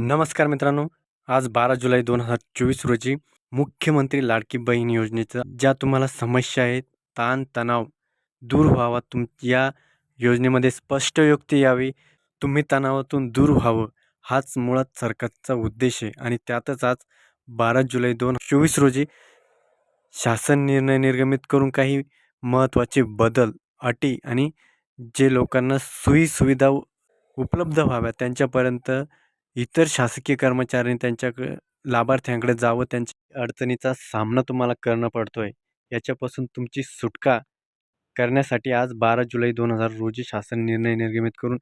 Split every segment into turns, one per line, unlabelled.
नमस्कार मित्रांनो. आज बारा जुलै दोन हजार चोवीस रोजी मुख्यमंत्री लाडकी बहीण योजनेचं ज्या तुम्हाला समस्या आहेत ताण तणाव दूर व्हावा तुम या योजनेमध्ये स्पष्ट युक्ती यावी तुम्ही तणावातून दूर व्हावं हाच मुळात सरकारचा उद्देश आहे. आणि त्यातच आज बारा जुलै दोन चोवीस रोजी शासन निर्णय निर्गमित करून काही महत्त्वाचे बदल अटी आणि जे लोकांना सोयीसुविधा उपलब्ध व्हाव्या त्यांच्यापर्यंत इतर शासकीय कर्मचाऱ्यांनी त्यांच्याकडे लाभार्थ्यांकडे जावं त्यांच्या अडचणीचा सामना तुम्हाला करणं पडतो आहे याच्यापासून तुमची सुटका करण्यासाठी आज बारा जुलै दोन हजार रोजी शासन निर्णय निर्गमित करून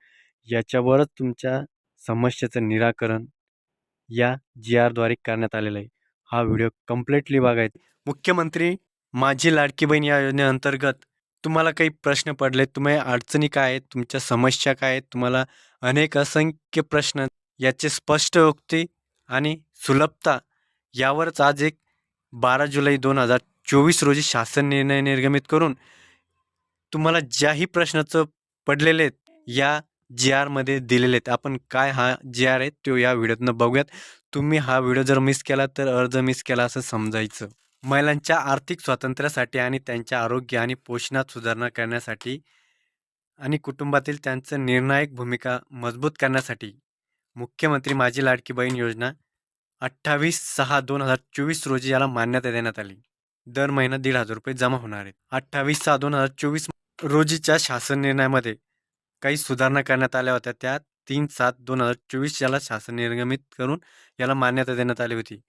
याच्यावरच तुमच्या समस्येचं निराकरण या जी आरद्वारे करण्यात आलेलं आहे. हा व्हिडिओ कम्प्लिटली बघायचा मुख्यमंत्री माझी लाडकी बहीण या योजनेअंतर्गत तुम्हाला काही प्रश्न पडले तुम्ही अडचणी काय आहेत तुमच्या समस्या काय आहेत तुम्हाला अनेक असंख्य प्रश्न याचे स्पष्ट उक्ती आणि सुलभता यावरच आज एक बारा जुलै दोन हजार चोवीस रोजी शासन निर्णय निर्गमित करून तुम्हाला ज्याही प्रश्नाचं पडलेले आहेत या जी आरमध्ये दिलेले आहेत. आपण काय हा जी आर आहे तो या व्हिडिओतनं बघूयात. तुम्ही हा व्हिडिओ जर मिस केला तर अर्ज मिस केला असं समजायचं. महिलांच्या आर्थिक स्वातंत्र्यासाठी आणि त्यांच्या आरोग्य आणि पोषणात सुधारणा करण्यासाठी आणि कुटुंबातील त्यांचं निर्णायक भूमिका मजबूत करण्यासाठी मुख्यमंत्री माझी लाडकी बहीण योजना अठ्ठावीस सहा दोन हजार चोवीस रोजी याला मान्यता देण्यात आली. दर महिना दीड हजार रुपये जमा होणार आहेत. अठ्ठावीस सहा दोन हजार चोवीस रोजीच्या शासन निर्णयामध्ये काही सुधारणा करण्यात आल्या होत्या. त्या तीन सात दोन हजार चोवीस याला शासन निर्गमित करून याला मान्यता देण्यात आली होती.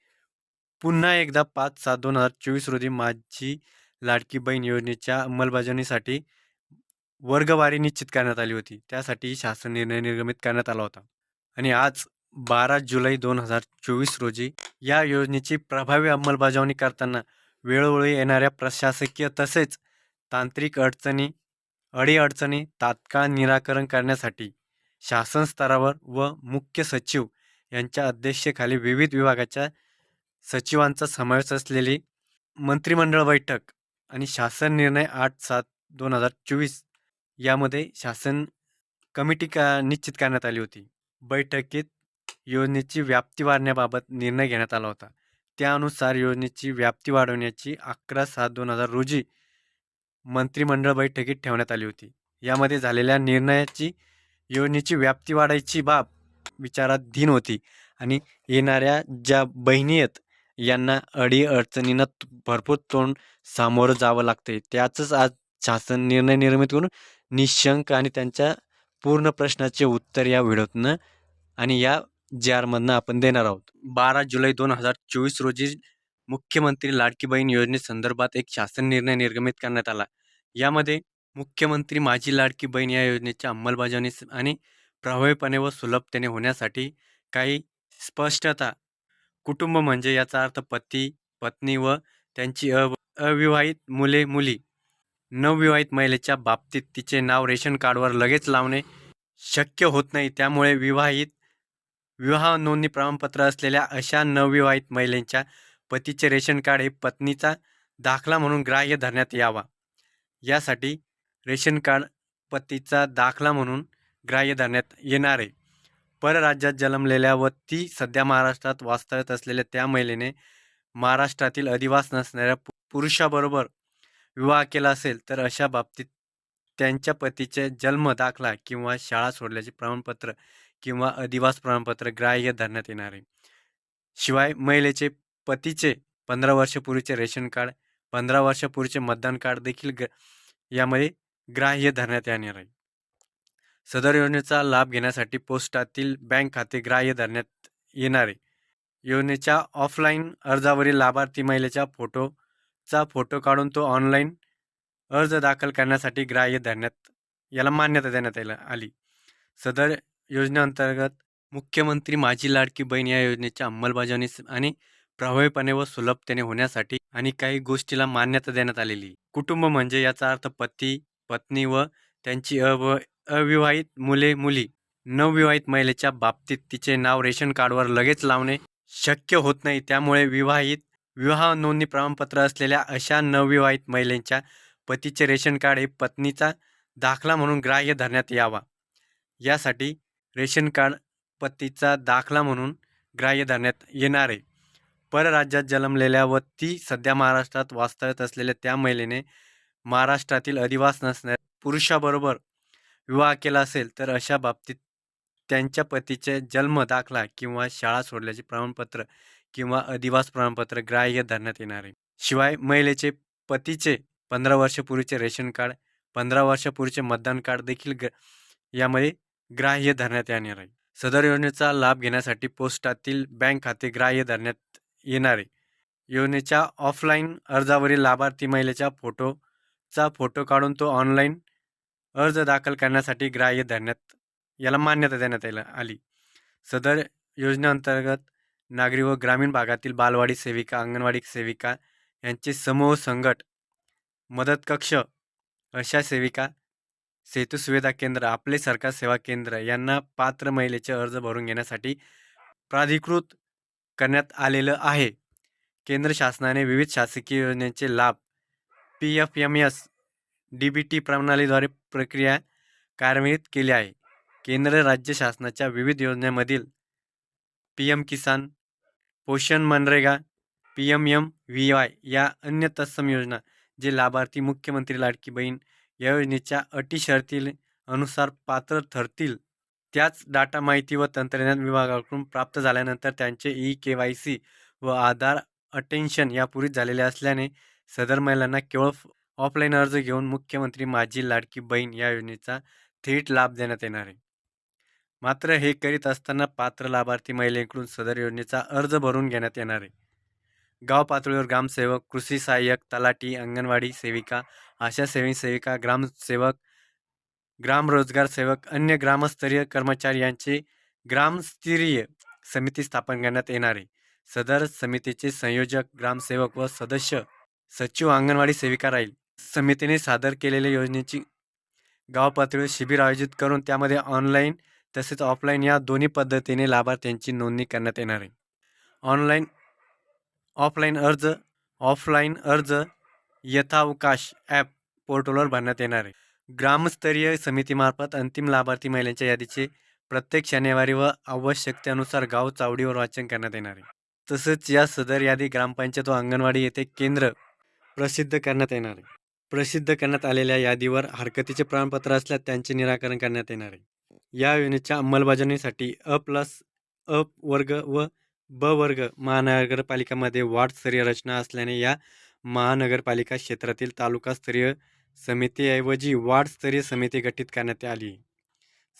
पुन्हा एकदा पाच सात दोन हजार चोवीस रोजी माझी लाडकी बहीण योजनेच्या अंमलबजावणीसाठी वर्गवारी निश्चित करण्यात आली होती. त्यासाठी शासन निर्णय निर्गमित करण्यात आला होता. आणि आज बारा जुलै दोन हजार चोवीस रोजी या योजनेची प्रभावी अंमलबजावणी करताना वेळोवेळी येणाऱ्या प्रशासकीय तसेच तांत्रिक अडचणी अडीअडचणी तात्काळ निराकरण करण्यासाठी शासन स्तरावर व मुख्य सचिव यांच्या अध्यक्षतेखाली विविध विभागाच्या सचिवांचा समावेश असलेली मंत्रिमंडळ बैठक आणि शासन निर्णय आठ सात दोन हजार चोवीस यामध्ये शासन कमिटी का निश्चित करण्यात आली होती. बैठकीत योजनेची व्याप्ती वाढण्याबाबत निर्णय घेण्यात आला होता. त्यानुसार योजनेची व्याप्ती वाढवण्याची अकरा सात दोन हजार रोजी मंत्रिमंडळ बैठकीत ठेवण्यात आली होती. यामध्ये झालेल्या निर्णयाची योजनेची व्याप्ती वाढायची बाब विचाराधीन होती आणि येणाऱ्या ज्या बहिणी आहेत यांना अडी अडचणींना भरपूर तोंड सामोरं जावं लागते त्याचंच आज शासन निर्णय निर्मित करून निशंक आणि त्यांच्या पूर्ण प्रश्नाचे उत्तर या व्हिडिओतनं आणि या जे आरमधनं आपण देणार आहोत. बारा जुलै दोन हजार चोवीस रोजी मुख्यमंत्री लाडकी बहीण योजनेसंदर्भात एक शासन निर्णय निर्गमित करण्यात आला. यामध्ये मुख्यमंत्री माझी लाडकी बहीण या योजनेच्या अंमलबजावणी आणि प्रभावीपणे व सुलभतेने होण्यासाठी काही स्पष्टता. कुटुंब म्हणजे याचा अर्थ पती पत्नी व त्यांची अ अविवाहित मुले मुली. नवविवाहित महिलेच्या बाबतीत तिचे नाव रेशन कार्डवर लगेच लावणे शक्य होत नाही. त्यामुळे विवाहित विवाह नोंदणी प्रमाणपत्र असलेल्या अशा नवविवाहित महिलेच्या पतीचे रेशन कार्ड हे पत्नीचा दाखला म्हणून ग्राह्य धरण्यात यावा. यासाठी रेशन कार्ड पतीचा दाखला म्हणून ग्राह्य धरण्यात येणार आहे. परराज्यात जन्मलेल्या व ती सध्या महाराष्ट्रात वास्तव्यात असलेल्या त्या महिलेने महाराष्ट्रातील अधिवास नसणाऱ्या पुरुषाबरोबर विवाह केला असेल तर अशा बाबतीत त्यांच्या पतीचे जन्म दाखला किंवा शाळा सोडल्याचे प्रमाणपत्र किंवा अधिवास प्रमाणपत्र ग्राह्य धरण्यात येणार आहे. शिवाय महिलेचे पतीचे पंधरा वर्षापूर्वीचे रेशन कार्ड पंधरा वर्षापूर्वीचे मतदान कार्ड देखील ग यामध्ये ग्राह्य धरण्यात येणार आहे. सदर योजनेचा लाभ घेण्यासाठी पोस्टातील बँक खाते ग्राह्य धरण्यात येणार आहे. योजनेच्या ऑफलाईन अर्जावरील लाभार्थी महिलेचा फोटो चा फोटो काढून तो ऑनलाईन अर्ज दाखल करण्यासाठी ग्राह्य धरण्यात याला मान्यता देण्यात यायला आली. सदर योजनेअंतर्गत मुख्यमंत्री माझी लाडकी बहीण या योजनेच्या अंमलबजावणी आणि प्रभावीपणे व सुलभतेने होण्यासाठी आणि काही गोष्टीला मान्यता देण्यात आलेली. कुटुंब म्हणजे याचा अर्थ पती पत्नी व त्यांची अव अविवाहित मुले मुली. नवविवाहित महिलेच्या बाबतीत तिचे नाव रेशन कार्डवर लगेच लावणे शक्य होत नाही. त्यामुळे विवाहित विवाह नोंदणी प्रमाणपत्र असलेल्या अशा नवविवाहित महिलेच्या पतीचे रेशन कार्ड हे पत्नीचा दाखला म्हणून ग्राह्य धरण्यात यावा. यासाठी रेशन कार्ड पतीचा दाखला म्हणून ग्राह्य धरण्यात येणार आहे. परराज्यात जन्मलेल्या व ती सध्या महाराष्ट्रात वास्तव्यात असलेल्या त्या महिलेने महाराष्ट्रातील अधिवास नसणाऱ्या पुरुषाबरोबर विवाह केला असेल तर अशा बाबतीत त्यांच्या पतीचे जन्म दाखला किंवा शाळा सोडल्याचे प्रमाणपत्र किंवा अधिवास प्रमाणपत्र ग्राह्य धरण्यात येणार आहे. शिवाय महिलेचे पतीचे पंधरा वर्षापूर्वीचे रेशन कार्ड पंधरा वर्षापूर्वीचे मतदान कार्ड देखील ग यामध्ये ग्राह्य धरण्यात येणार आहे. सदर योजनेचा लाभ घेण्यासाठी पोस्टातील बँक खाते ग्राह्य धरण्यात येणार आहे. योजनेच्या ऑफलाईन अर्जावरील लाभार्थी महिलेच्या फोटोचा फोटो काढून तो ऑनलाईन अर्ज दाखल करण्यासाठी ग्राह्य धरण्यात याला मान्यता देण्यात यायला आली. सदर योजनेअंतर्गत नागरी व ग्रामीण भागातील बालवाडी सेविका अंगणवाडी सेविका यांचे समूह संघट मदत कक्ष अशा सेविका सेतू सुविधा केंद्र आपले सरकार सेवा केंद्र यांना पात्र महिलेचे अर्ज भरून घेण्यासाठी प्राधिकृत करण्यात आलेलं आहे. केंद्र शासनाने विविध शासकीय योजनेचे लाभ P F M S D B T प्रणालीद्वारे प्रक्रिया कार्यान्वित केली आहे. केंद्र राज्य शासनाच्या विविध योजनेमधील P M Kisan Poshan MNREGA P M M V Y या अन्य तत्सम योजना जे लाभार्थी मुख्यमंत्री लाडकी बहीण या योजनेच्या अटी शर्तील अनुसार पात्र ठरतील. त्याच डाटा माहिती व तंत्रज्ञान विभागाकडून प्राप्त झाल्यानंतर त्यांचे ई के वाय सी व आधार अटेन्शन यापूर्वीच झालेले असल्याने सदर महिलांना केवळ ऑफलाईन अर्ज घेऊन मुख्यमंत्री माझी लाडकी बहीण या योजनेचा थेट लाभ देण्यात येणार आहे. मात्र हे करीत असताना पात्र लाभार्थी महिलेकडून सदर योजनेचा अर्ज भरून घेण्यात येणार आहे. गाव पातळीवर ग्रामसेवक कृषी सहाय्यक तलाठी अंगणवाडी सेविका आशा सेवी सेविका ग्रामसेवक ग्राम रोजगार सेवक अन्य ग्रामस्तरीय कर्मचारी यांचे ग्रामस्तरीय समिती स्थापन करण्यात येणार आहे. सदर समितीचे संयोजक ग्रामसेवक व सदस्य सचिव अंगणवाडी सेविका राहील. समितीने सादर केलेल्या योजनेची गाव पातळीवर शिबिर आयोजित करून त्यामध्ये ऑनलाईन तसेच ऑफलाईन या दोन्ही पद्धतीने लाभार्थ्यांची नोंदणी करण्यात येणार आहे. ऑनलाईन ऑफलाईन अर्ज ऑफलाईन अर्ज यथावकाश ॲप पोर्टलवर भरण्यात येणार आहे. ग्रामस्तरीय समितीमार्फत अंतिम लाभार्थी महिलांच्या यादीचे प्रत्येक शनिवारी व आवश्यकतेनुसार गाव चावडीवर वाचन करण्यात येणार आहे. तसंच या सदर यादी ग्रामपंचायत व अंगणवाडी येथे केंद्र प्रसिद्ध करण्यात येणार आहे. प्रसिद्ध करण्यात आलेल्या यादीवर हरकतीचे प्रमाणपत्र असल्यास त्यांचे निराकरण करण्यात येणार आहे. या योजनेच्या अंमलबजावणीसाठी अ प्लस अ वर्ग व ब वर्ग महानगरपालिकामध्ये वार्डस्तरीय रचना असल्याने या महानगरपालिका क्षेत्रातील तालुकास्तरीय समितीऐवजी वार्डस्तरीय समिती गठीत करण्यात आली.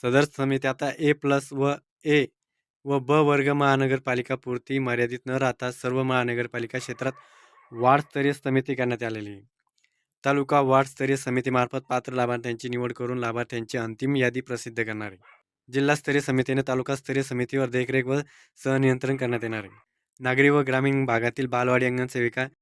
सदर समिती आता ए प्लस व ए व ब वर्ग महानगरपालिकापुरती मर्यादित न राहता सर्व महानगरपालिका क्षेत्रात वार्डस्तरीय समिती करण्यात आलेली आहे. तालुका वार्डस्तरीय समितीमार्फत पात्र लाभार्थ्यांची निवड करून लाभार्थ्यांची अंतिम यादी प्रसिद्ध करणार आहे. जिल्हास्तरीय समितीने तालुकास्तरीय समितीवर देखरेख व सहनियंत्रण करण्यात येणार आहे. नागरी व ग्रामीण भागातील बालवाडी अंगण सेविका